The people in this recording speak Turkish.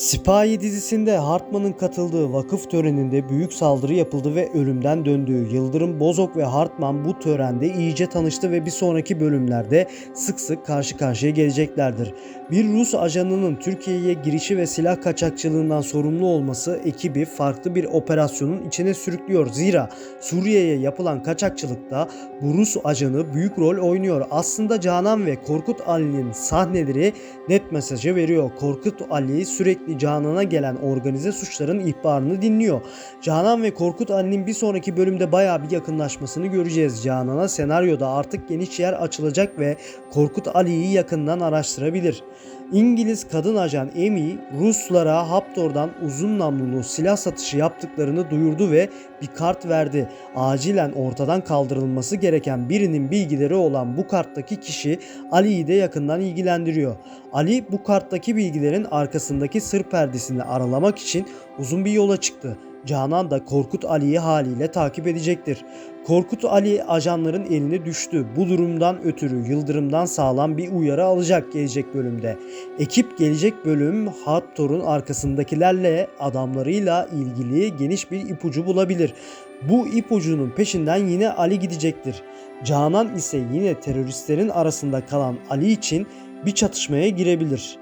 Sipahi dizisinde Hartman'ın katıldığı vakıf töreninde büyük saldırı yapıldı ve ölümden döndü. Yıldırım Bozok ve Hartman bu törende iyice tanıştı ve bir sonraki bölümlerde sık sık karşı karşıya geleceklerdir. Bir Rus ajanının Türkiye'ye girişi ve silah kaçakçılığından sorumlu olması ekibi farklı bir operasyonun içine sürüklüyor. Zira Suriye'ye yapılan kaçakçılıkta bu Rus ajanı büyük rol oynuyor. Aslında Canan ve Korkut Ali'nin sahneleri net mesajı veriyor. Korkut Ali sürekli Canan'a gelen organize suçların ihbarını dinliyor. Canan ve Korkut Ali'nin bir sonraki bölümde bayağı bir yakınlaşmasını göreceğiz. Canan'a senaryoda artık geniş yer açılacak ve Korkut Ali'yi yakından araştırabilir. İngiliz kadın ajan Amy, Ruslara Haptor'dan uzun namlulu silah satışı yaptıklarını duyurdu ve bir kart verdi. Acilen ortadan kaldırılması gereken birinin bilgileri olan bu karttaki kişi Ali'yi de yakından ilgilendiriyor. Ali bu karttaki bilgilerin arkasındaki sır perdesini aralamak için uzun bir yola çıktı. Canan da Korkut Ali'yi haliyle takip edecektir. Korkut Ali ajanların eline düştü. Bu durumdan ötürü Yıldırım'dan sağlam bir uyarı alacak gelecek bölümde. Ekip gelecek bölüm Haptor'un arkasındakilerle adamlarıyla ilgili geniş bir ipucu bulabilir. Bu ipucunun peşinden yine Ali gidecektir. Canan ise yine teröristlerin arasında kalan Ali için bir çatışmaya girebilir.